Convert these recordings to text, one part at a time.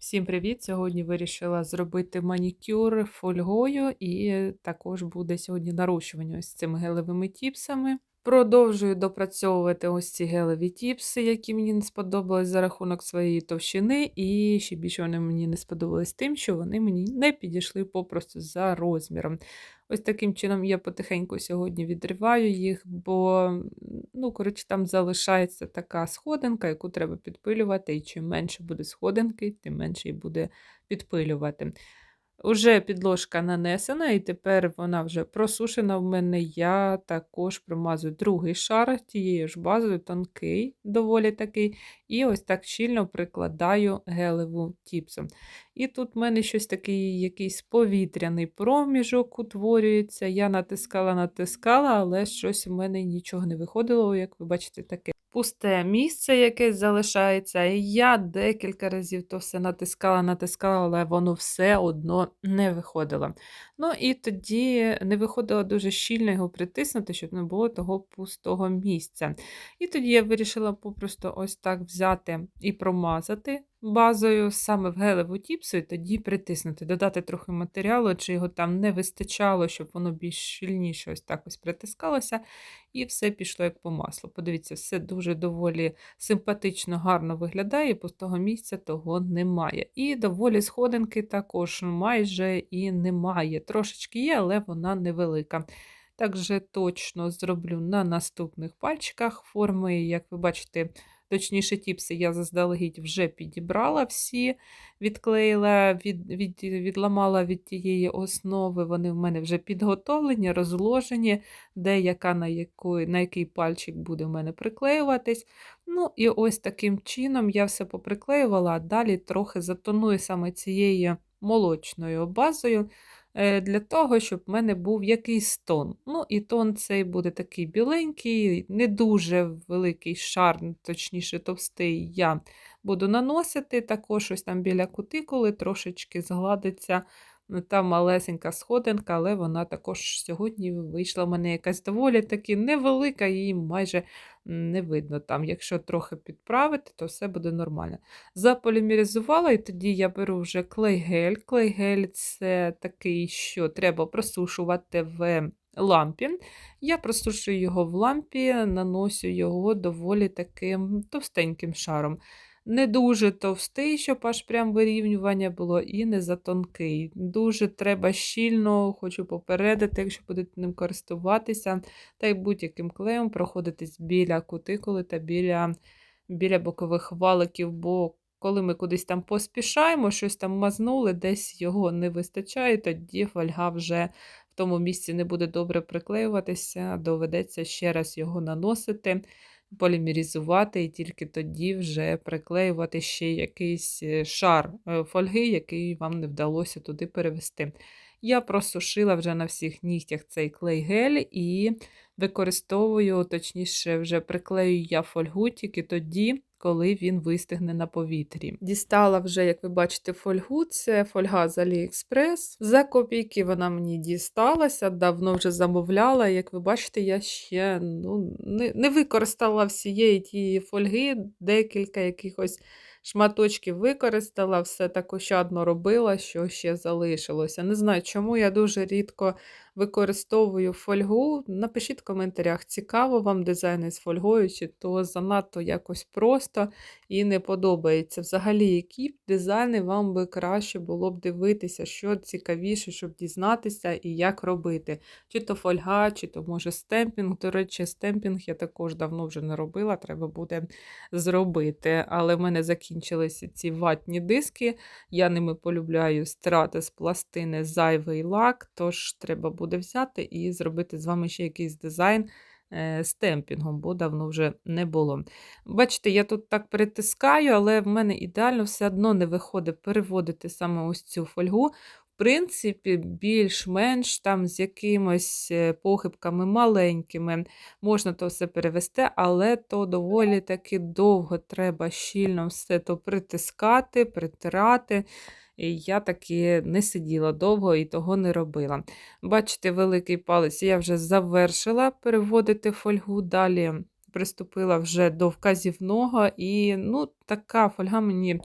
Всім привіт! Сьогодні вирішила зробити манікюр фольгою, і також буде сьогодні нарощування з цими гелевими тіпсами. Продовжую допрацьовувати ось ці гелеві тіпси, які мені не сподобались за рахунок своєї товщини, і ще більше вони мені не сподобались тим, що вони мені не підійшли попросту за розміром. Ось таким чином я потихеньку сьогодні відриваю їх, бо, ну, коротше, там залишається така сходинка, яку треба підпилювати, і чим менше буде сходинки, тим менше і буде підпилювати. Уже підложка нанесена, і тепер вона вже просушена в мене. Я також промазую другий шар тією ж базою, тонкий, доволі такий, і ось так щільно прикладаю гелеву тіпсом. І тут в мене щось такий якийсь повітряний проміжок утворюється. Я натискала, натискала, але щось у мене нічого не виходило, як ви бачите, таке пусте місце якесь залишається. І я декілька разів то все натискала, натискала, але воно все одно не виходило. Ну і тоді не виходило дуже щільно його притиснути, щоб не було того пустого місця. І тоді я вирішила попросту ось так взяти і промазати базою саме в гелеву тіпсу, і тоді притиснути, додати трохи матеріалу, чи його там не вистачало, щоб воно більш щільніше ось так ось притискалося, і все пішло як по маслу. Подивіться, все дуже доволі симпатично, гарно виглядає, пустого місця того немає. І доволі сходинки також майже і немає. Трошечки є, але вона невелика. Так же точно зроблю на наступних пальчиках форми, як ви бачите, Точніше, тіпси я заздалегідь вже підібрала всі, відклеїла, від, від, відламала від тієї основи. Вони в мене вже підготовлені, розложені, де яка на який, на який пальчик буде в мене приклеюватись. Ну, і ось таким чином я все поприклеювала, а далі трохи затоную саме цією молочною базою. Е, для того, щоб в мене був якийсь тон. Ну, і тон цей буде такий біленький, не дуже великий шар, точніше, товстий, я буду наносити. Також ось там біля кутикули трошечки згладиться. Ну, там малесенька сходинка, але вона також сьогодні вийшла в мене якась доволі таки невелика, її майже не видно там. Якщо трохи підправити, то все буде нормально. Заполімеризувала, і тоді я беру вже клей-гель. Клей-гель це такий, що треба просушувати в лампі. Я просушую його в лампі, наношу його доволі таким товстеньким шаром. Не дуже товстий, щоб аж прям вирівнювання було, і не затонкий. Дуже треба щільно, хочу попередити, якщо будете ним користуватися, та й будь-яким клеєм проходитись біля кутикули та біля біля бокових валиків, бо коли ми кудись там поспішаємо, щось там мазнули, десь його не вистачає, тоді фольга вже в тому місці не буде добре приклеюватися, доведеться ще раз його наносити полімерізувати і тільки тоді вже приклеювати ще якийсь е, шар е, фольги, який вам не вдалося туди перевести. Я просушила вже на всіх нігтях цей клей-гель і використовую, точніше, вже приклею я фольгу тільки тоді, коли він вистигне на повітрі. Дістала вже, як ви бачите, фольгу, це фольга з Aliexpress. За копійки вона мені дісталася, давно вже замовляла. Як ви бачите, я ще ну, не, не використала всієї тієї фольги, декілька якихось шматочків використала, все так ощадно робила, що ще залишилося. Не знаю, чому я дуже рідко використовую фольгу. Напишіть в коментарях, цікаво вам дизайн із фольгою, чи то занадто якось просто і не подобається. Взагалі, які дизайни вам би краще було б дивитися, що цікавіше, щоб дізнатися і як робити. Чи то фольга, чи то, може, стемпінг. До речі, стемпінг я також давно вже не робила, треба буде зробити. Але в мене закінчилися ці ватні диски. Я ними полюбляю стирати з пластини зайвий лак, тож треба буде взяти і зробити з вами ще якийсь дизайн е, з темпінгом, бо давно вже не було. Бачите, я тут так перетискаю, але в мене ідеально все одно не виходить переводити саме ось цю фольгу. В принципі, більш-менш там з якимось е, похибками маленькими можна то все перевести, але то доволі таки довго треба щільно все то притискати, притирати. І я таки не сиділа довго і того не робила. Бачите, великий палець я вже завершила переводити фольгу, далі приступила вже до вказівного, і ну, така фольга мені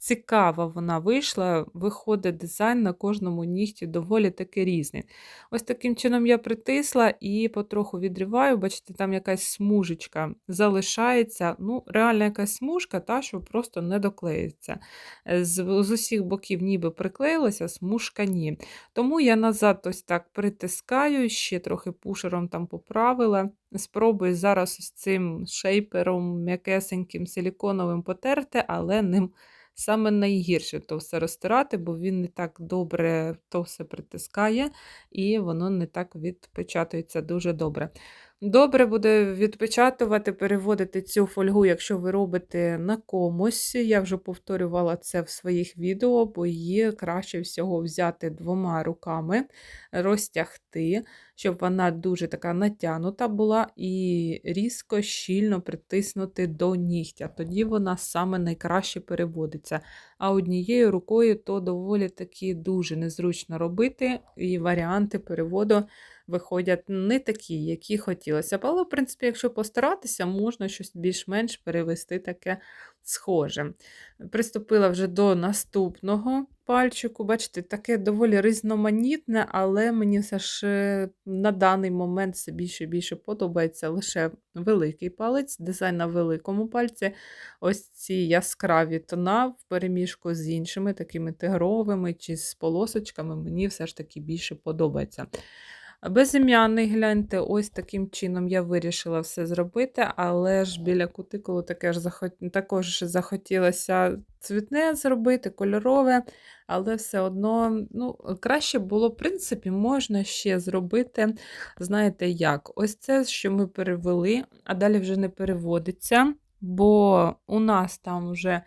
цікава вона вийшла. Виходить дизайн на кожному нігті доволі таки різний. Ось таким чином я притисла і потроху відриваю. Бачите, там якась смужечка залишається. Ну, реально якась смужка, та, що просто не доклеїться. З, з усіх боків ніби приклеїлася, смужка ні. Тому я назад ось так притискаю, ще трохи пушером там поправила. Спробую зараз ось цим шейпером м'якесеньким силіконовим потерти, але ним саме найгірше то все розтирати, бо він не так добре то все притискає, і воно не так відпечатується дуже добре. Добре буде відпечатувати, переводити цю фольгу, якщо ви робите на комусь. Я вже повторювала це в своїх відео, бо її краще всього взяти двома руками, розтягти, щоб вона дуже така натягнута була, і різко, щільно притиснути до нігтя. Тоді вона саме найкраще переводиться. А однією рукою то доволі таки дуже незручно робити, і варіанти переводу виходять не такі, які хотілося б. Але, в принципі, якщо постаратися, можна щось більш-менш перевести таке схоже. Приступила вже до наступного пальчику. Бачите, таке доволі різноманітне, але мені все ж е, на даний момент все більше і більше подобається лише великий палець, дизайн на великому пальці. Ось ці яскраві тона в переміжку з іншими, такими тигровими чи з полосочками, мені все ж таки більше подобається. Безім'яний, гляньте, ось таким чином я вирішила все зробити, але ж біля кутикулу таке ж захот... також захотілося цвітне зробити, кольорове, але все одно ну, краще було, в принципі, можна ще зробити, знаєте як? Ось це, що ми перевели, а далі вже не переводиться, бо у нас там вже.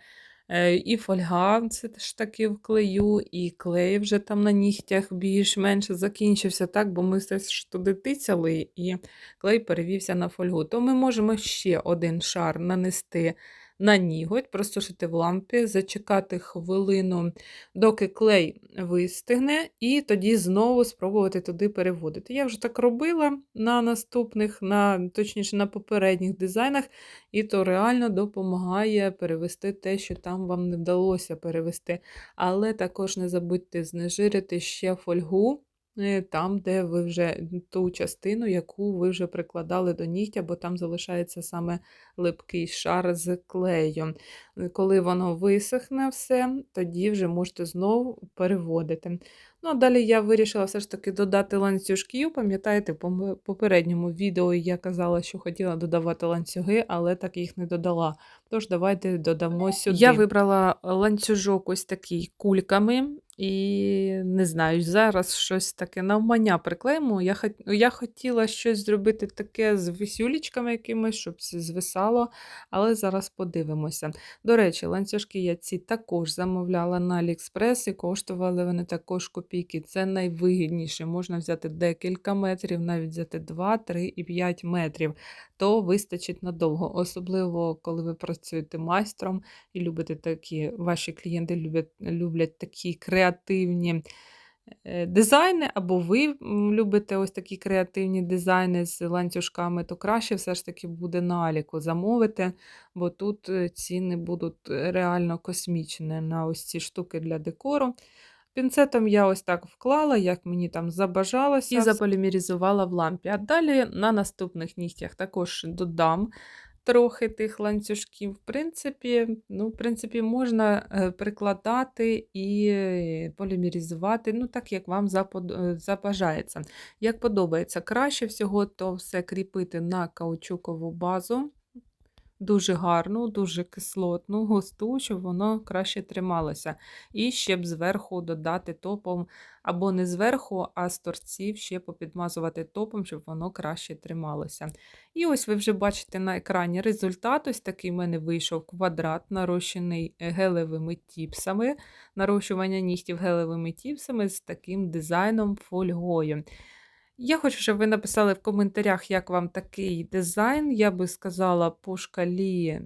Е, і фольга, це теж таки вклею, і клей вже там на нігтях більш-менш закінчився, так, бо ми все ж туди тицяли, і клей перевівся на фольгу. То ми можемо ще один шар нанести на ніготь, просушити в лампі, зачекати хвилину, доки клей вистигне, і тоді знову спробувати туди переводити. Я вже так робила на наступних, на, точніше, на попередніх дизайнах, і то реально допомагає перевести те, що там вам не вдалося перевести. Але також не забудьте знежирити ще фольгу. Е, там, де ви вже ту частину, яку ви вже прикладали до нігтя, бо там залишається саме липкий шар з клею. Е, коли воно висохне все, тоді вже можете знову переводити. Ну, а далі я вирішила все ж таки додати ланцюжків. Пам'ятаєте, в попередньому відео я казала, що хотіла додавати ланцюги, але так їх не додала. Тож, давайте додамо сюди. Я вибрала ланцюжок ось такий кульками. І не знаю, зараз щось таке навмання приклеїмо. Я я хотіла щось зробити таке з висюлічками якимось, щоб це звисало, але зараз подивимося. До речі, ланцюжки я ці також замовляла на Аліекспрес і коштували вони також копійки. Це найвигідніше. Можна взяти декілька метрів, навіть взяти 2, 3 і 5 метрів, то вистачить надовго. Особливо, коли ви працюєте майстром і любите такі, ваші клієнти люблять, люблять такі креативні. Е, дизайни, або ви любите ось такі креативні дизайни з ланцюжками, то краще все ж таки буде на Аліку замовити, бо тут е, ціни будуть реально космічні на ось ці штуки для декору. Пінцетом я ось так вклала, як мені там забажалося, і заполімеризувала в лампі. А далі на наступних нігтях також додам трохи тих ланцюжків. В принципі, ну, в принципі, можна е, прикладати і полімерізувати, ну, так, як вам е, забажається. Як подобається, краще всього то все кріпити на каучукову базу дуже гарну, дуже кислотну, густу, щоб воно краще трималося. І ще б зверху додати топом, або не зверху, а з торців ще попідмазувати топом, щоб воно краще трималося. І ось ви вже бачите на екрані результат. Ось такий в мене вийшов квадрат, нарощений гелевими тіпсами, нарощування нігтів гелевими тіпсами з таким дизайном фольгою. Я хочу, щоб ви написали в коментарях, як вам такий дизайн. Я би сказала, по шкалі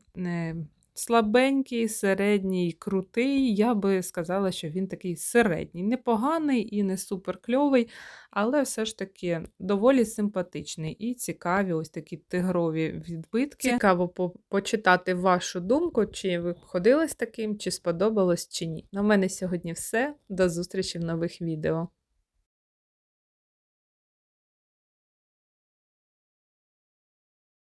слабенький, середній, крутий. Я би сказала, що він такий середній. Непоганий і не супер кльовий, але все ж таки доволі симпатичний і цікаві ось такі тигрові відбитки. Цікаво по- почитати вашу думку, чи ви ходили з таким, чи сподобалось, чи ні. На мене сьогодні все. До зустрічі в нових відео.